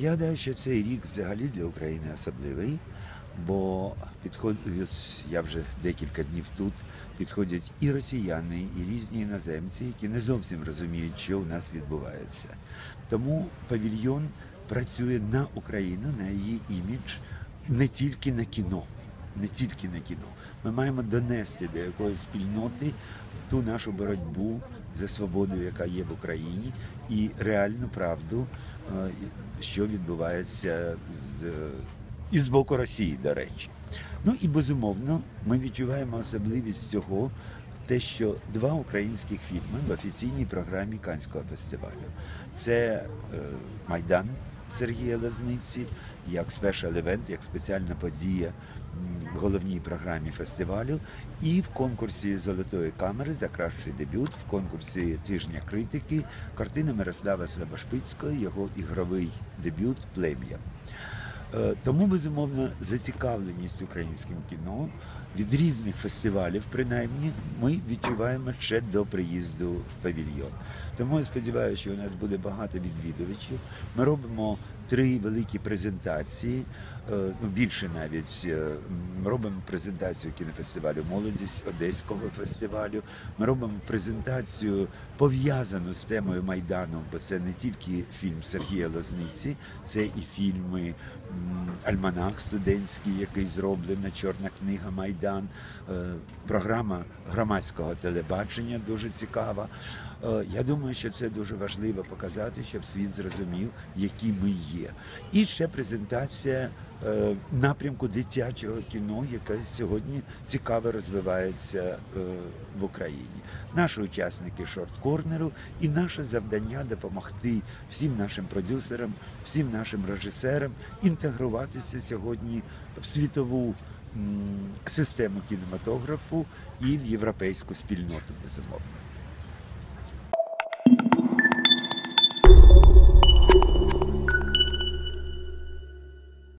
Я гадаю, що цей рік взагалі для України особливий, бо підходять, я вже декілька днів тут, підходять і росіяни, і різні іноземці, які не зовсім розуміють, що у нас відбувається. Тому павільйон працює на Україну, на її імідж, не тільки на кіно. Не тільки на кіно. Ми маємо донести до якоїсь спільноти ту нашу боротьбу за свободу, яка є в Україні, і реальну правду, е, що відбувається з, і з боку Росії, до речі. Ну і безумовно, ми відчуваємо особливість цього, те, що два українських фільми в офіційній програмі Канського фестивалю. Це е, Майдан Сергія Лазниці, як спешл евент, як спеціальна подія в головній програмі фестивалю, і в конкурсі Золотої камери за кращий дебют, в конкурсі тижня критики, картина Мирослава Слабошпицького, його ігровий дебют Плем'я. Е, Тому, безумовно, зацікавленість українським кіно від різних фестивалів, принаймні, ми відчуваємо ще до приїзду в павільйон. Тому я сподіваюся, що у нас буде багато відвідувачів. Ми робимо три великі презентації, е, ну більше навіть е, м, робимо презентацію кінофестивалю Молодість Одеського фестивалю. Ми робимо презентацію пов'язану з темою Майдану, бо це не тільки фільм Сергія Лозниці, це і фільми Альманах студентський, який зроблена, Чорна книга Майдан, е, програма громадського телебачення дуже цікава. Е, Я думаю, що це дуже важливо показати, щоб світ зрозумів, які ми є. І ще презентація напрямку дитячого кіно, яке сьогодні цікаво розвивається е, в Україні. Наші учасники шорт-корнеру і наше завдання допомогти всім нашим продюсерам, всім нашим режисерам інтегруватися сьогодні в світову систему кінематографу і в європейську спільноту, безумовно.